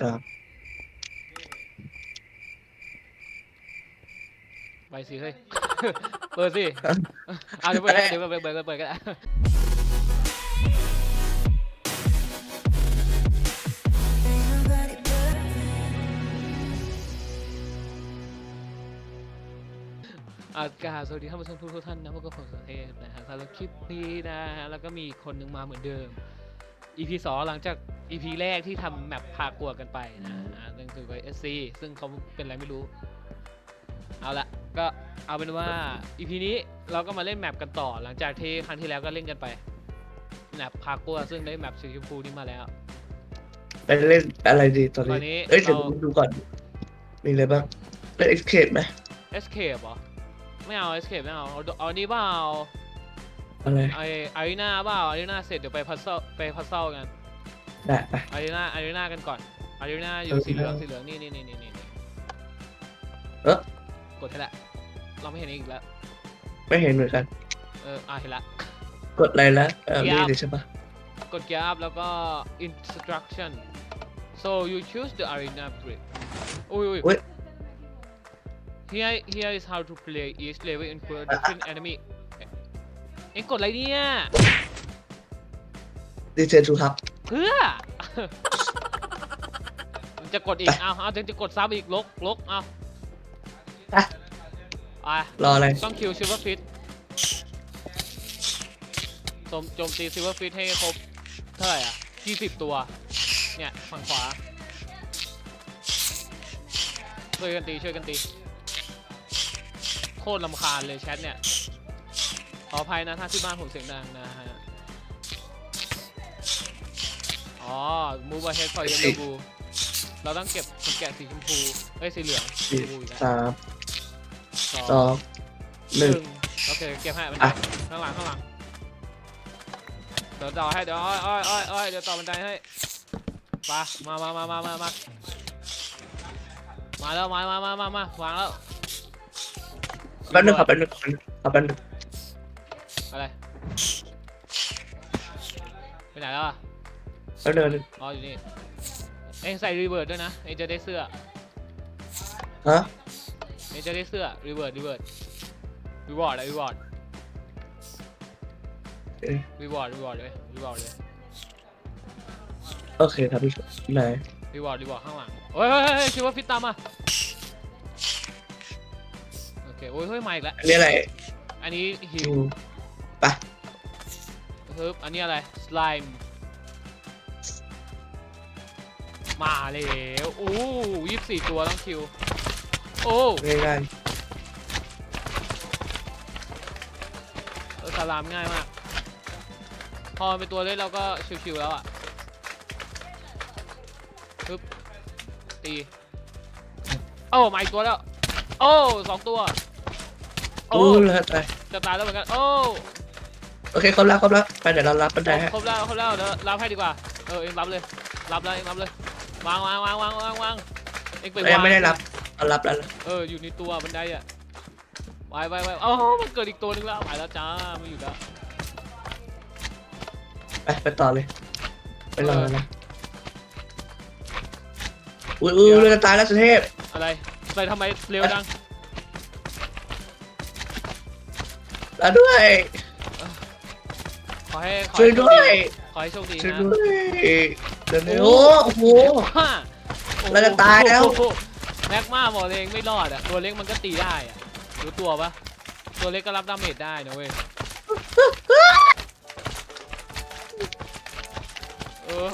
สามไปสิเฮ้ย เปิดสิเอาเดี๋ยวเปิดก็ได้เดี๋ยวเปิดเปิดเปิดเปิดก็ได้อากาศสวัสดีท่านผู้ชมทุกท่านนะพวกกับผมสุเทพนะฮะสำหรับคลิปนี้นะฮะแล้วก็มีคนหนึงมาเหมือนเดิม EP สองหลังจาก EP แรกที่ทำแมปพากลัวกันไปนะฮะนั่นคือไป SC ซึ่งเขาเป็นอะไรไม่รู้ เอาละก็เอาเป็นว่า EP นี้เราก็มาเล่นแมปกันต่อ หลังจากที่ครั้งที่แล้วก็เล่นกันไปแมปพากลัวซึ่งได้แมปสีชมพูนี้มาแล้ว ไปเล่นอะไรดีตอนตอนนี้นี้เอ้ยเดี๋ยวเรา ผมดูก่อน มีอะไรบ้างเล่น escape ไหม Escape เหรอไม่เอา Escape ไม่เอาเอาเอาอันนี้เปล่าอะไร ไออารีนาเปล่าอารีนาเสร็จเดี๋ยวไปพัซเซิลไปพัซเซิลกัน ได้ไป อารีนาอารีนากันก่อนอารีนาอยู่เออสีเหลืองได้สีเหลืองนี่นี่นี่นี่นี่เอ๊ะ กดให้ละ เราไม่เห็นอีกแล้ว ไม่เห็นเหมือนกัน เอออะเห็นละ กดอะไรแล้วเออเกียร์นี่เลยใช่ปะ กด gear up แล้วก็ instruction so you choose the arena brick อุ้ยอุ้ยอุ๊ย here here is how to play each level include different enemy เอ็งกดอะไรเนี่ย ดีเจทูครับ เพื่อ มันจะกดอีก เอาเอาจะจะกดซ้ำอีกลกลกเอาไปอะรออะไรต้องคิวซิลเวอร์ฟิตโจมโจมตีซิลเวอร์ฟิตให้ครบ เท่าไหร่อะ20ตัว เนี่ย ฝั่งขวา ช่วยกันตี ช่วยกันตี โคตรลำคาญเลยแชทเนี่ย ขออภัยนะถ้าที่บ้านผมเสียงดังนะฮะ อ๋อ move ahead for yellow blue เราต้องเก็บคนแกะสีชมพูเอ้ยสีเหลืองชสี่มพูอีกนะสามสองสองหนึ่งโอเคเก็บให้บันไดอะข้างหลังข้างหลังเดี๋ยวต่อให้เดี๋ยวอ้อยอ้อยอ้อยอ้อยเดี๋ยวต่อบันไดให้ไปมามามามามามามาแล้วมามามามามาวางแล้วแป๊บนึงครับแป๊บนึงครับแป๊บนึงอะไรไปไหนแล้วอะ แป๊บนึงแป๊บนึงอ๋ออยู่นี่เอ็งใส่รีเวิร์ดด้วยนะเอ็งจะได้เสื้อฮะเอ็งจะได้เสื้อรีเวิร์ดรีเวิร์ดรีวอร์ดอะรีวอร์ดเอ๊ะรีวอร์ดรีวอร์ดเลยรีวอร์ดเลยโอเคครับพี่ไหนรีวอร์ดรีวอร์ดข้างหลังเฮ้ยเฮ้ยเฮ้ยคิดว่าฟิตตามมาโอเคโอ้ยเฮ้ยมาอีกแล้วอันนี้อะไรอันนี้ฮิดูวไปฮึบอันนี้อะไรสไลม์ มาแล้วโอ้ยี่สิบสี่ตัวต้องคิว โอ้ง่ายเออสลามง่ายมาก พอมันเป็นตัวเล่นเราก็ชิวๆแล้วอะฮึบตี โอ้มาอีกตัวแล้ว โอ้สองตัวๆโอ้โอ้แล้วไปจะตายแล้วเหมือนกัน โอ้ โอเคครบแล้วครบแล้วไปเดี๋ยวเรารับบันไดให้ครบแล้วครบแล้วเดี๋ยวรับให้ดีกว่า เออเอ็งรับเลย รับเลยเอ็งรับเลย วางวางวางวางวางวางเอ็งไปเรายัวางงไม่ได้รับเอารับแล้วเอออยู่ในตัวบันไดอะไปไปไปเอ้ามันเกิดอีกตัวนึงแล้วไปแล้วจ้าไม่อยู่แล้วไปไปต่อเลยไปรอนะอุ้ยอุ้ยเราจะตายแล้วสุเทพอะไรไปทำไมเร็วจังแล้วด้วยขอให้ขอช่วยให้โชคด้วยขอให้โชคดีช่วยนะ ด้วยเดี๋ยวนี้โอ้โหฮ่าเราจะตายแล้ว โอ้โหแม็กมาบอกเลยเองไม่รอดอะ ตัวเล็กมันก็ตีได้อะ รู้ตัวปะตัวเล็กก็รับดาเมจได้นะเว้ย เออ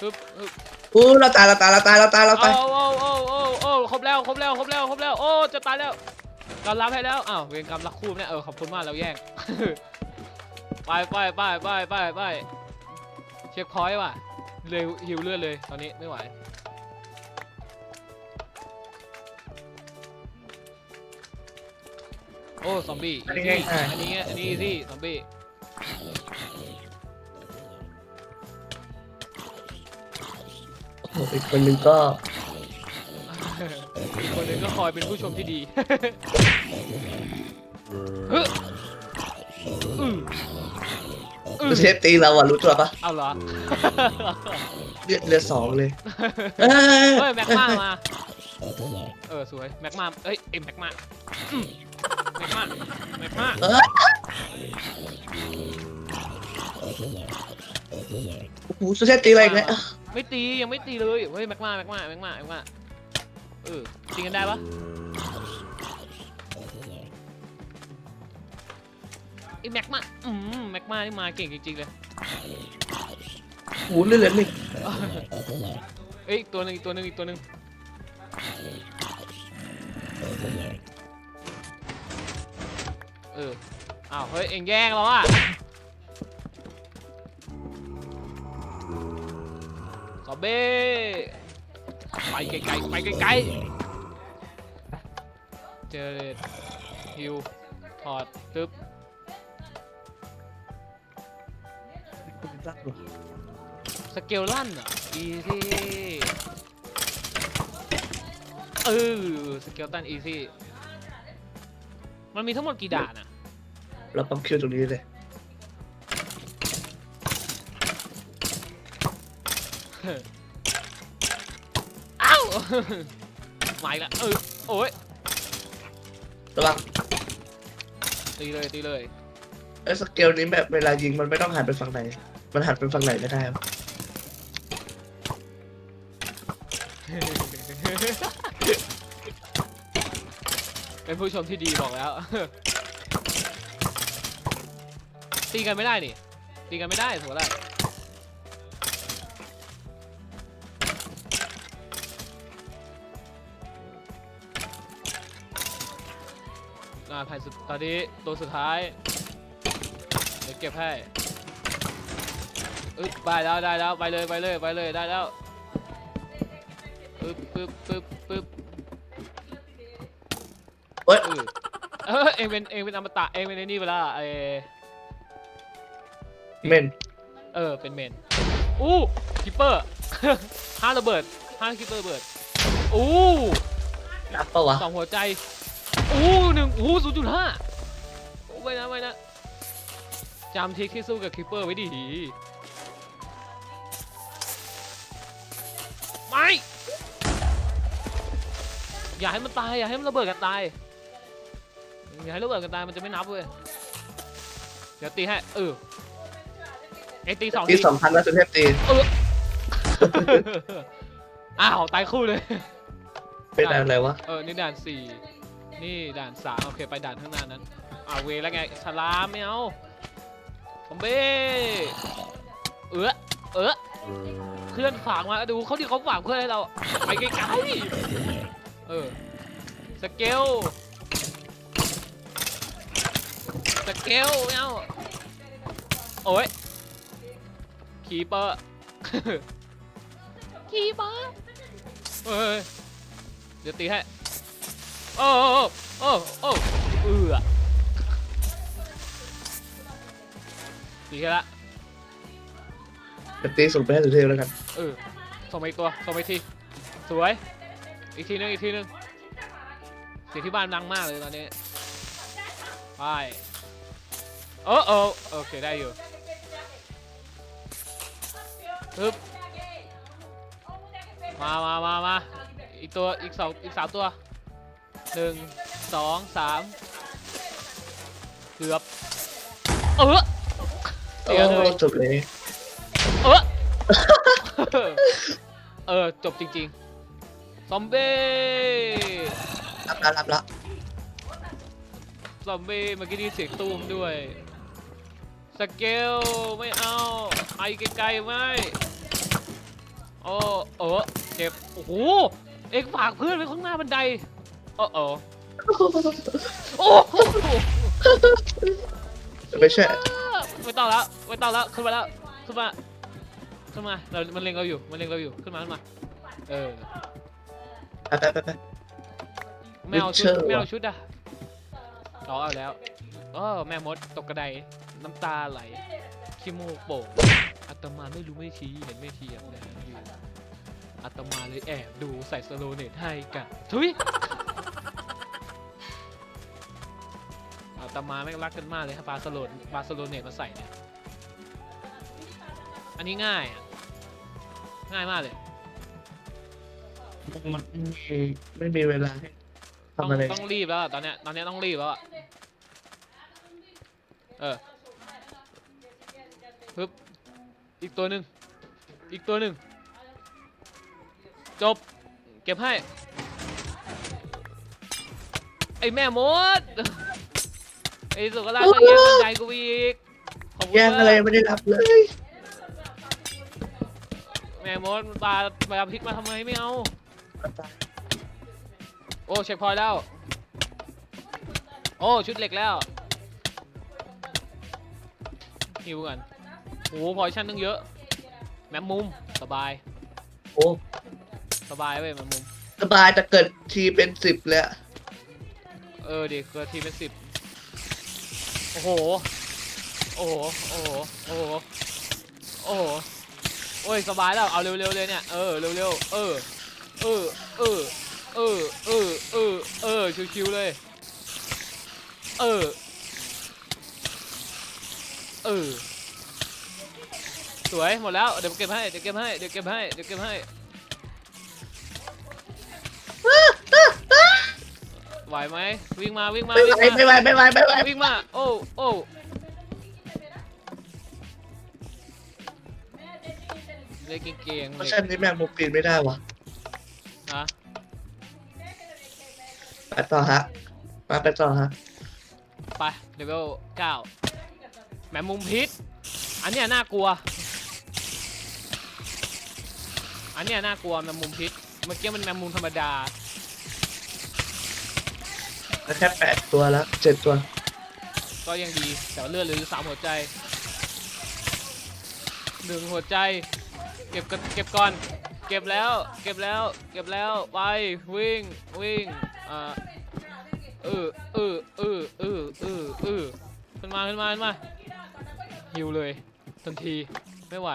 ฮึบฮึบอู้เราตายเราตายเราตายเราตายเราโอ้ตาย โอ้โอ้โอ้โอ้ครบแล้วครบแล้วครบแล้วครบแล้วโอ้จะตายแล้วกำรับให้แล้วอ้าวเวรกรรมรักคู่เนี่ยเออขอบคุณมากเราแย่ง ไปไปไปไปไปไปเช็คพอยต์ว่ะเร็วหิวเลือดเลยตอนนี้ไม่ไหวโอ้ซอมบี้อันนี้ easy ง่ายอันนี้อันนี้อีซี่ซอมบี้โอ้โหอีกคนหนึงก็อีกคนหนึงก็คอยเป็นผู้ชมที่ดีฮึอืออือ เทพตีเราอะรู้ตัวปะเอาเหรอเลือดเลือดสองเลยเอ้เฮ้ยแม็กมามา เออสวยแม็กมาเอ้ยเอ็มแม็กมาอืมแม็กมาแม็กมาเอ้ยโอ้โหสุเทพตีอะไรอีกแล้วไม่ตียังไม่ตีเลยเฮ้ยแม็กมาแม็กมาแม็กมาแม็กมาเออตีกันได้ปะ ไอแม็กมาอืมแม็กมานี่มาเก่งจริงๆเลยโอ้โหเลือดเหลือหนึ่งเอ้ยอีกตัวหนึ่งอีกตัวหนึ่งอีกตัวหนึ่งเอออ้าวเฮ้ยเอ็งแย่งแล้วอะกอบเบ้ไปไกลๆไปไกลๆเจอเลยฮิวถอดตึ๊บ สเกลลั่นอะอีซี่เออสเกลตันอีซี่มันมีทั้งหมดกี่ด่านอะเราปั๊มคิวตรงนี้เลยอ้าวมาอีกแล้วเออโอ้ยระวังตีเลยตีเลยไอ้สเกลนี้แบบเวลายิงมันไม่ต้องหันไปฝั่งไหน มันหันไปฝั่งไหนก็ได้ครับเป็นผู้ชมที่ดีบอกแล้ว ตีกันไม่ได้นี่ ตีกันไม่ได้ถูกแล้วอ่าแผ่นสุดตอนนี้ตัวสุดท้าย เดี๋ยวเก็บให้ อึ๊บไปแล้วได้แล้วไปเลยไปเลยไปเลยได้แล้วปึ๊บปึ๊บปึ๊บปึ๊บเอ้ยเออเออเองเป็นเองเป็นอมตะเองเป็นไอ้นี่ไปและไอเมนเออเป็นเมนอู้คิปเปอร์ ห้าระเบิดห้าคิปเปอร์ระเบิดอู้นับปะวะสองหัวใจอู้หนึ่งอู้ศูนย์จุดห้าไม่นะไม่นะจำทริกที่สู้กับคิปเปอร์ไว้ดี อย่าให้มันตายอย่าให้มันระเบิดกันตายอย่าให้ระเบิดกันตายมันจะไม่นับเว้ยเดี๋ยวตีให้เออเอยตีสองตีทีสองพันแล้วสุเทพตีอ้าวตายคู่เลยเป็นอะไรวะเออนี่ด่านสี่นี่ด่านสามโอเคไปด่านข้างหน้านั้นอ่าเวแล้วไงฉลามไม่เอาคอมเบ้เออเออเพื่อนฝากมาดูเขาที่เขาฝากเพื่อนให้เราไปไกลๆ เออ สเกล สเกลไม่เอาโอ้ย คีเปอร์ คีเปอร์เฮ้ย เดี๋ยวตีให้ โอ้โอ้โอ้โอ้เอือตีแค่ละจะตีส่งไปให้สุเทพแล้วกัน เออส่งมาอีกตัวส่งมาอีกที สวย อีกทีนึงอีกทีนึงเสียงที่บ้านดังมากเลยตอนนี้ไปโอ้โอ้โอเคได้อยู่ปึ๊บมามามามาอีกตัวอีกสองอีกสามตัวหนึ่งสองสามเกือบเออโอ้เสียเลยจบเลยเออเออจบจริง ๆ ซอมบี้รับละรับละซอมบี้เมื่อกี้ได้ยินเสียงตูมด้วยสเกลไม่เอาไปไกลๆไม่โอ้เออเจ็บโอ้โหเอ็งฝากเพื่อนไว้ข้างหน้าบันไดโอ้โอ้โอ้โหไม่ใช่ไม่ต้องแล้วไม่ต้องแล้วขึ้นมาแล้วขึ้นมาขึ้นมาเรามันเล็งเราอยู่มันเล็งเราอยู่ขึ้นมาขึ้นมาเออ ไปไปไปไป ไม่เอาชุด Witcher ไม่เอาว่ะชุดอะต่อเอาแล้วอ๋อแม่มดตกกระไดน้ำตาไหลขี้มูกโป่งอาตมาไม่รู้ไม่ชี้เห็นไม่ชี้อย่างนั้นอยู่อาตมาเลยแอบดูใส่สโลเนตให้กันทุยอาตมาไม่งรักกันมากเลยครับปลาสโลนปลาสโลเนตมาใส่เนี่ยนนี้ง่ายอะง่ายมากเลย มันไม่มีไม่มีเวลาให้ต้องทำอะไรต้องรีบแล้วอะตอนเนี้ยตอนเนี้ยต้องรีบแล้วอะเออปึ๊บอีกตัวหนึ่งอีกตัวหนึ่งจบ เก็บให้ ไอ้แม่มด ไอ้สุกราชก็แย่งกันใจกูอีกขอบคุณแย่งอะไรมากไม่ได้รับเลยแม่มดมันปลาปลาพริกมาทำไมไม่เอา โอ้เช็คพอยต์แล้ว โอ้ชุดเหล็กแล้วฮิวกันโอ้พอยชั่นตั้งเยอะแมมมุมสบาย โอ้สบายเว้ยแมมมุม สบายแต่เกิดทีเป็นสิบเลยอะเออดิเกิดทีเป็นสิบโอ้โห โอ้โห โอ้โห โอ้โห โอ้โห โอ้ยสบายแล้ว เอาเร็วๆเลยเนี่ย เออเร็วๆ เออ เออเออเออเออเออเออชิวๆเลย เออ เออ สวยหมดแล้ว เดี๋ยวเก็บให้ เดี๋ยวเก็บให้ เดี๋ยวเก็บให้ เดี๋ยวเก็บให้ไหวไหมวิ่งมาวิ่งมาไม่วิ่งไหวมาไม่ไหวไม่ไหวไม่ไหววิ่งมา โอ้โอ้เล่นเก่งๆเพราะเลยฉะนี้แม่งมุกปีนไม่ได้วะ นะไปต่อฮะมาไปต่อฮะไปเลเวลเก้าแมมมุมพิษ อันเนี้ยน่ากลัว อันเนี้ยน่ากลัวแมมมุมพิษ เมื่อกี้มันแมมมุมธรรมดา แล้วแค่แปดตัวแล้วเจ็ดตัว ก็ยังดี แต่ว่าเลือดเหลือสามหัวใจหนึ่งหัวใจ เก็บก่อนเก็บก่อน เก็บแล้ว เก็บแล้ว เก็บแล้ว ไป วิ่ง วิ่งอ่าเออเออเออเออเออเออขึ้นมา ขึ้นมา ขึ้นมา หิวเลย ทันที ไม่ไหว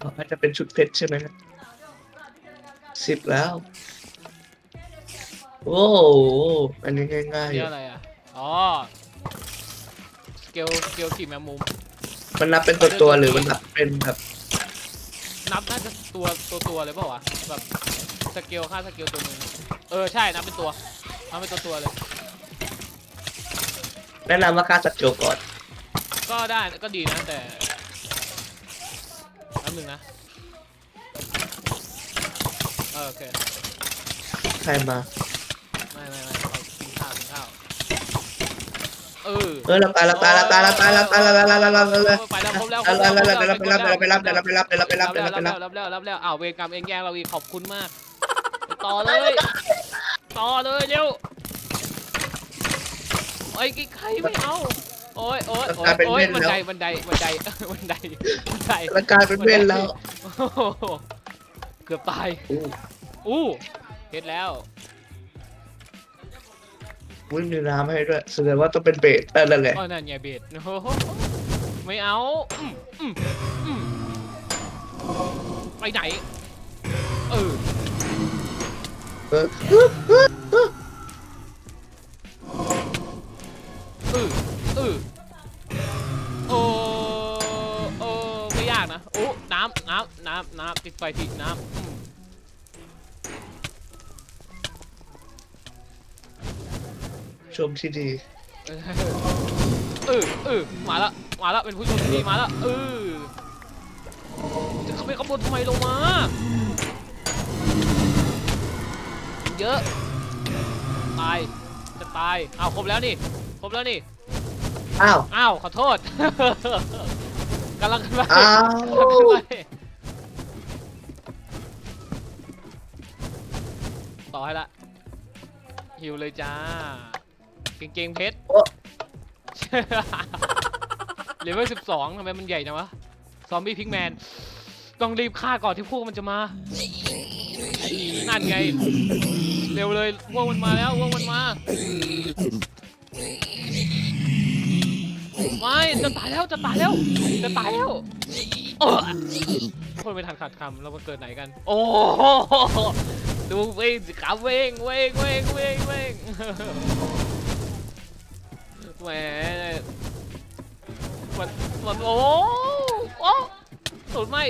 อ๋อมันจะเป็นชุดเพชรใช่ไหมครับสิบแล้ว โอ้โหอันนี้ง่ายๆอนี่ยู่อะไรอะ อ๋อ สเกล สเกลขี่แมงมุม มันนับเป็นตัวตัวๆหรือมันนับเป็นแบบ นับน่าจะตัวตัวตัวเลยเปล่าวะแบบสเกลค่าสเกลตัวหนึงเออใช่นับเป็นตัวนับเป็นตัวตัวเลย แนะนำว่าการสักโจก่อน ก็ได้ก็ดีนะแต่แป๊บหนึงนะเออโอเคใครมาไม่ไม่ไม่เอากินข้าวกินข้าว เออเออเราตายเราตายเราตายเราตายเราตายเราตายเราตายเราตายเราตายเราไปแล้วครบแล้วเราเราเราเราไปรับเราไปรับเราไปรับเราไปรับเราไปรับเราไปรับรับแล้วรับแล้วอ้าวเวรกรรมเองแย่งเราอีกขอบคุณมากไปต่อเลยต่อเลยเร็วไอ้ยใครไม่เอาโอ้ยโอ้ยโอ้ยโอ้ยบันไดบันไดบันไดบันไดบันไดแล้วกลายเป็นเว้นแล้วโอ้โหเกือบตายอู้อู้เฮ็ดแล้ว วิ่งมีน้ำให้ด้วยแสดงว่าต้องเป็นเบสเออนั่นแหละก็นั่นไงเบสโอ้โหไม่เอาอืมอืมอืมไปไหน เออ เออเออเออโอ้โอ้ไม่ยากนะ โอ้ น้ำ น้ำ น้ำ น้ำติดไฟติดน้ำอืม ชมที่ดีเออเออเออมาละมาละเป็นผู้ชมที่ดีมาละเออจะเข้าไปขบวนทำไมลงมา เยอะ ตาย จะตาย อ้าวครบแล้วนี่ ครบแล้วนี่ อ้าว อ้าว ขอโทษ กำลังขึ้นไปอ้าว กำลังขึ้นไปต่อให้ละหิวเลยจ้า เก่งๆเพชรโอ้เลเวลสิบสองทำไมมันใหญ่จังวะ ซอมบี้พิกแมน ต้องรีบฆ่าก่อนที่พวกมันจะมา นั่นไง เร็วเลยพวกมันมาแล้วพวกมันมา ไม่จะตายแล้วจะตายแล้วจะตายแล้วโอ้คนไม่ทันขาดคำเรามาเกิดไหนกัน โอ้โหดูเว้งสิครับเว้งเว้งเว้งเว้งเว้ง แหมมันมันโอ้โอ้สูตรไม่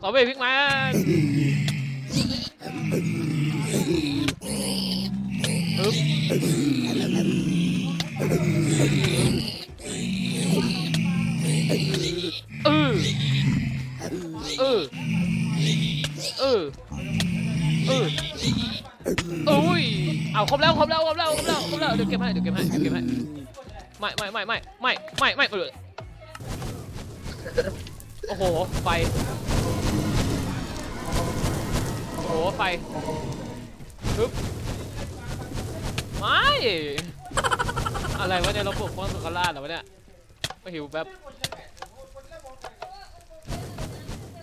ขอเบรกพิกแมนอึ๊บเออเออเออเอออุ้ย เอาครบแล้วครบแล้วครบแล้วครบแล้วครบแล้วเดี๋ยวเก็บให้เดี๋ยวเก็บให้เดี๋ยวเก็บให้ ไม่ไม่ไม่ไม่ไม่ไม่ไม่เออโอ้โหไฟโอ้โหไฟปึ๊บไม่อะไรวะเนี่ยเราปลุกป้องสุขราชเหรอวะเนี่ยไม่หิวแบบ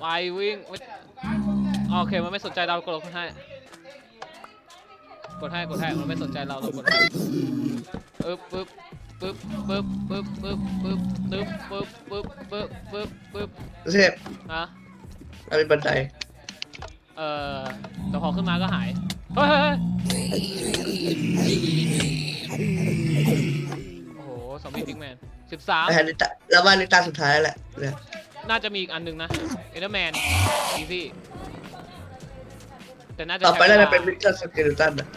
ไปวิ่งโอเคมันไม่สนใจเรากดให้กดให้กดให้มันไม่สนใจเราเรากดให้ปึ๊บปึ๊บ ปึ๊บปึ๊บปึ๊บปึ๊บปึ๊บปึ๊บปึ๊บปึ๊บปึ๊บปึ๊บปึ๊บเทพฮะมันเป็นบันไดเอ่อแต่พอขึ้นมาก็หายเฮ้ยเฮ้ยเฮ้ยโอ้โหสองมีพิกแมนสิบสามแล้วอันนี้ตาแล้วว่าอันนี้ตาสุดท้ายแล้วแหละเนี่ยน่าจะมีอีกอันหนึ่งนะเอเดอร์แมนอีซี่แต่น่าจะต่อไปน่าจะเป็นมิสเตอร์สเกลตันนะ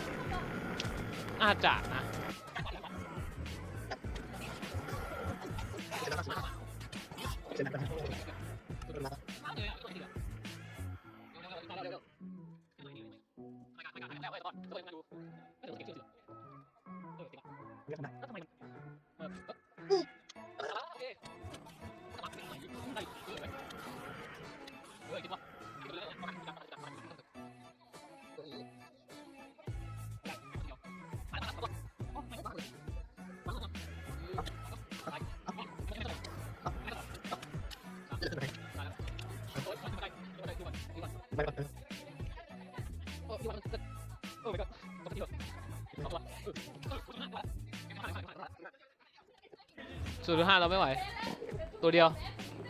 อาจจะนะ चलता है ศูนย์ห้าเราไม่ไหว ตัวเดียว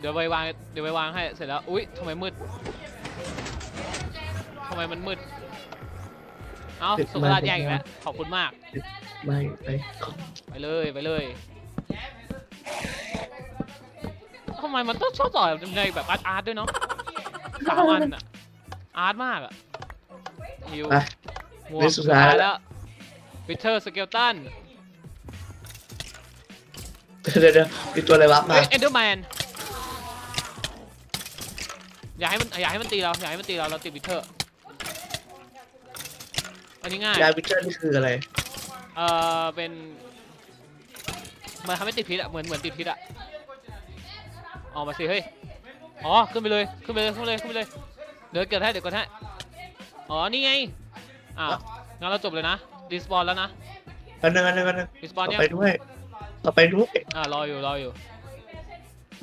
เดี๋ยวไปวาง เดี๋ยวไปวางให้ เสร็จแล้ว อุ๊ยทำไมมืดทำไมมันมืด เอ้าสุขราชแย่งอีกแล้ว ขอบคุณมาก ไม่ไปไปเลยไปเลยทำไมมันต้องชอบต่อยในแบบอาร์ตอาร์ตด้วยเนาะสามอันอะ อาร์ตมากอะฮิวไปหมวนี่กสุสุดดท้าย ท้ายแล้แล้วววิเทอร์สเกลตันเดี๋ยวเดี๋ยวมีตัวอะไรวะมา เฮ้ยเอนเดอร์แมนอย่าให้มันอย่าให้มันตีเราอย่าให้มันตีเราเราติดวิเทอร์อันนี้ง่าย ยาวิกเตอร์นี่คืออะไร เออเป็นมันทำให้ติดพิษอะเหมือนเหมือนติดพิษอะออกมาสิเฮ้ยอ๋อขึ้นไปเลยขึ้นไปเลยขึ้นไปเลยขึ้นไปเลย เดี๋ยวเกิดให้เดี๋ยวเกิดให้อ๋อนี่ไงอ้าวงั้นเราจบเลยนะรีสปอนแล้วนะกันนึงกันนึงกันนึงรีสปอนต่อเนี่ยไปด้วยต่อไปด้วยอ่ารออยู่รออยู่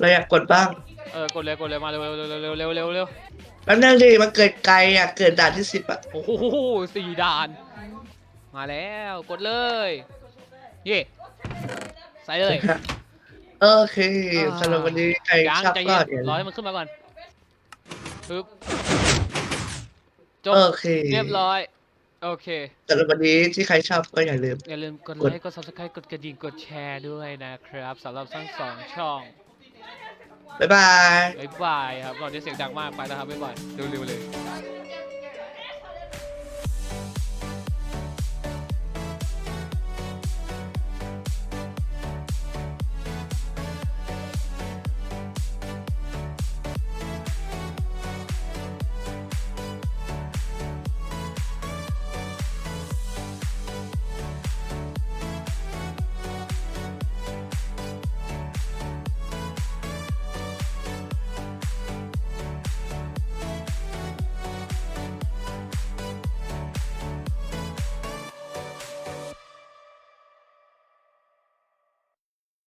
เราอยากกดบ้างเออกดเลยกดเลยมาเร็วเร็วเร็วเร็วเร็วเร็วเร็วแป๊บนึงดิมันเกิดไกลอะเกิดด่านที่สิบอะโอ้โหสี่ด่าน มาแล้วกดเลยเย่ใส่เลยโอเคสำหรับวันนี้ใครยังชอบใจก็เย็นอย่า รอลืให้มมันขึ้นมาก่อนปึ๊บ จบโอเค เรียบร้อย โอเคสำหรับวันนี้ที่ใครชอบก็อย่าลืม อย่าลืมกดกดไลค์ กด subscribe กดกระดิ่ง กดแชร์ด้วยนะครับสำหรับทั้งสองช่อง บ๊ายบาย บ๊ายบายครับตอนนี้เสียงดังมากไปแล้วครับ บ๊ายบายเร็วๆเลย